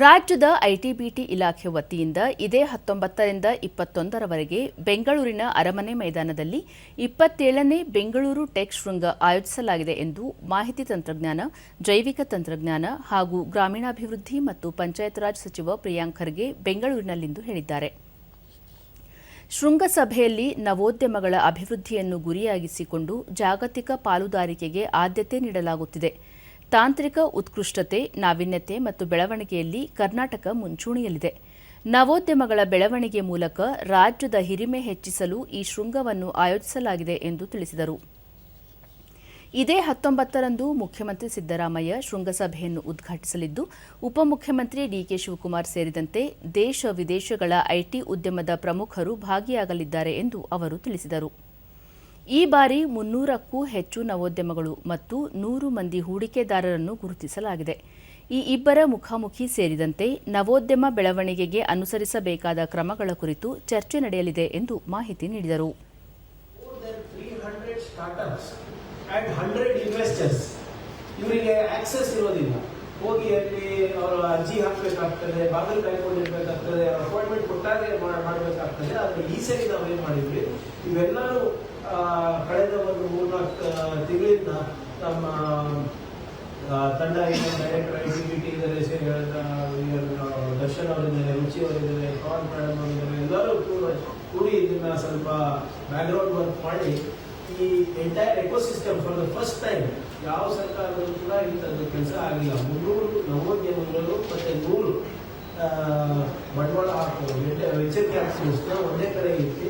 ರಾಜ್ಯದ ಐಟಿಬಿಟಿ ಇಲಾಖೆ ವತಿಯಿಂದ ಇದೇ ಹತ್ತೊಂಬತ್ತರಿಂದ ಇಪ್ಪತ್ತೊಂದರವರೆಗೆ ಬೆಂಗಳೂರಿನ ಅರಮನೆ ಮೈದಾನದಲ್ಲಿ ಇಪ್ಪತ್ತೇಳನೇ ಬೆಂಗಳೂರು ಟೆಕ್ ಶೃಂಗ ಆಯೋಜಿಸಲಾಗಿದೆ ಎಂದು ಮಾಹಿತಿ ತಂತ್ರಜ್ಞಾನ, ಜೈವಿಕ ತಂತ್ರಜ್ಞಾನ ಹಾಗೂ ಗ್ರಾಮೀಣಾಭಿವೃದ್ಧಿ ಮತ್ತು ಪಂಚಾಯತ್ ರಾಜ್ ಸಚಿವ ಪ್ರಿಯಾಂಕ್ ಖರ್ಗೆ ಬೆಂಗಳೂರಿನಲ್ಲಿಂದು ಹೇಳಿದ್ದಾರೆ. ಶೃಂಗಸಭೆಯಲ್ಲಿ ನವೋದ್ಯಮಗಳ ಅಭಿವೃದ್ಧಿಯನ್ನು ಗುರಿಯಾಗಿಸಿಕೊಂಡು ಜಾಗತಿಕ ಪಾಲುದಾರಿಕೆಗೆ ಆದ್ಯತೆ ನೀಡಲಾಗುತ್ತಿದೆ. ತಾಂತ್ರಿಕ ಉತ್ಕೃಷ್ಟತೆ, ನಾವೀನ್ಯತೆ ಮತ್ತು ಬೆಳವಣಿಗೆಯಲ್ಲಿ ಕರ್ನಾಟಕ ಮುಂಚೂಣಿಯಲ್ಲಿದೆ. ನವೋದ್ಯಮಗಳ ಬೆಳವಣಿಗೆ ಮೂಲಕ ರಾಜ್ಯದ ಹಿರಿಮೆ ಹೆಚ್ಚಿಸಲು ಈ ಶೃಂಗವನ್ನು ಆಯೋಜಿಸಲಾಗಿದೆ ಎಂದು ತಿಳಿಸಿದರು. ಇದೇ ಹತ್ತೊಂಬತ್ತರಂದು ಮುಖ್ಯಮಂತ್ರಿ ಸಿದ್ದರಾಮಯ್ಯ ಶೃಂಗಸಭೆಯನ್ನು ಉದ್ಘಾಟಿಸಲಿದ್ದು, ಉಪಮುಖ್ಯಮಂತ್ರಿ ಡಿಕೆ ಶಿವಕುಮಾರ್ ಸೇರಿದಂತೆ ದೇಶ ವಿದೇಶಗಳ ಐಟಿ ಉದ್ಯಮದ ಪ್ರಮುಖರು ಭಾಗಿಯಾಗಲಿದ್ದಾರೆ ಎಂದು ಅವರು ತಿಳಿಸಿದರು. ಈ ಬಾರಿ ಮುನ್ನೂರಕ್ಕೂ ಹೆಚ್ಚು ನವೋದ್ಯಮಗಳು ಮತ್ತು ನೂರು ಮಂದಿ ಹೂಡಿಕೆದಾರರನ್ನು ಗುರುತಿಸಲಾಗಿದೆ ಈ ಇಬ್ಬರ ಮುಖಾಮುಖಿ ಸೇರಿದಂತೆ ನವೋದ್ಯಮ ಬೆಳವಣಿಗೆಗೆ ಅನುಸರಿಸಬೇಕಾದ ಕ್ರಮಗಳ ಕುರಿತು ಚರ್ಚೆ ನಡೆಯಲಿದೆ ಎಂದು ಮಾಹಿತಿ ನೀಡಿದರು 300 startups and 100 investors ಇವರಿಗೆ ಆಕ್ಸೆಸ್ ಇರೋದಿಲ್ಲ ಹೋಗಿ ಅಲ್ಲಿ ಅವರು ಅರ್ಜಿ ಹಾಕಬೇಕಾಗ್ತದೆ ಬಾಗಿಲು ಕಾಯ್ಕೊಂಡಿರ್ಬೇಕಾಗ್ತದೆ ಅಪಾಯಿಂಟ್ಮೆಂಟ್ ಕೊಟ್ಟಾಗ ಮಾಡಬೇಕಾಗ್ತದೆ ಆದರೆ ಈ ಸರಿ ನಾವು ಏನು ಮಾಡಿದ್ವಿ ಇವೆಲ್ಲರೂ ಕಳೆದ ಒಂದು ಮೂರ್ನಾಲ್ಕು ತಿಂಗಳಿಂದ ನಮ್ಮ ತಂಡ ಏನು director I C B T ಇದ್ದಾರೆ ದರ್ಶನ್ ಅವರಿದ್ದಾರೆ, ರುಚಿ ಅವರಿದ್ದಾರೆ, ಪವನ್ ಮೇಡಮ್ ಅವರಿದ್ದಾರೆ, ಎಲ್ಲರೂ ಕೂಡ ಕೂಡಿ ಇದನ್ನ ಸ್ವಲ್ಪ ಬ್ಯಾಕ್ಗ್ರೌಂಡ್ ವರ್ಕ್ ಮಾಡಿ ಈ entire ecosystem for the first time ಯಾವ ಸರ್ಕಾರದಲ್ಲೂ ಕೂಡ ಇಂಥದ್ದು ಕೆಲಸ ಆಗಿಲ್ಲ. ಮುನ್ನೂರು ನವೋದ್ಯಮಗಳು ಮತ್ತೆ ನೂರು ಬಂಡವಾಳ ಹಾಕೋದು ಎಚ್ಚರಿಕೆ ಕ್ಯಾಪಿಟಲ್ಸ್ನ ಒಂದೇ ಕಡೆ ಇಟ್ಟು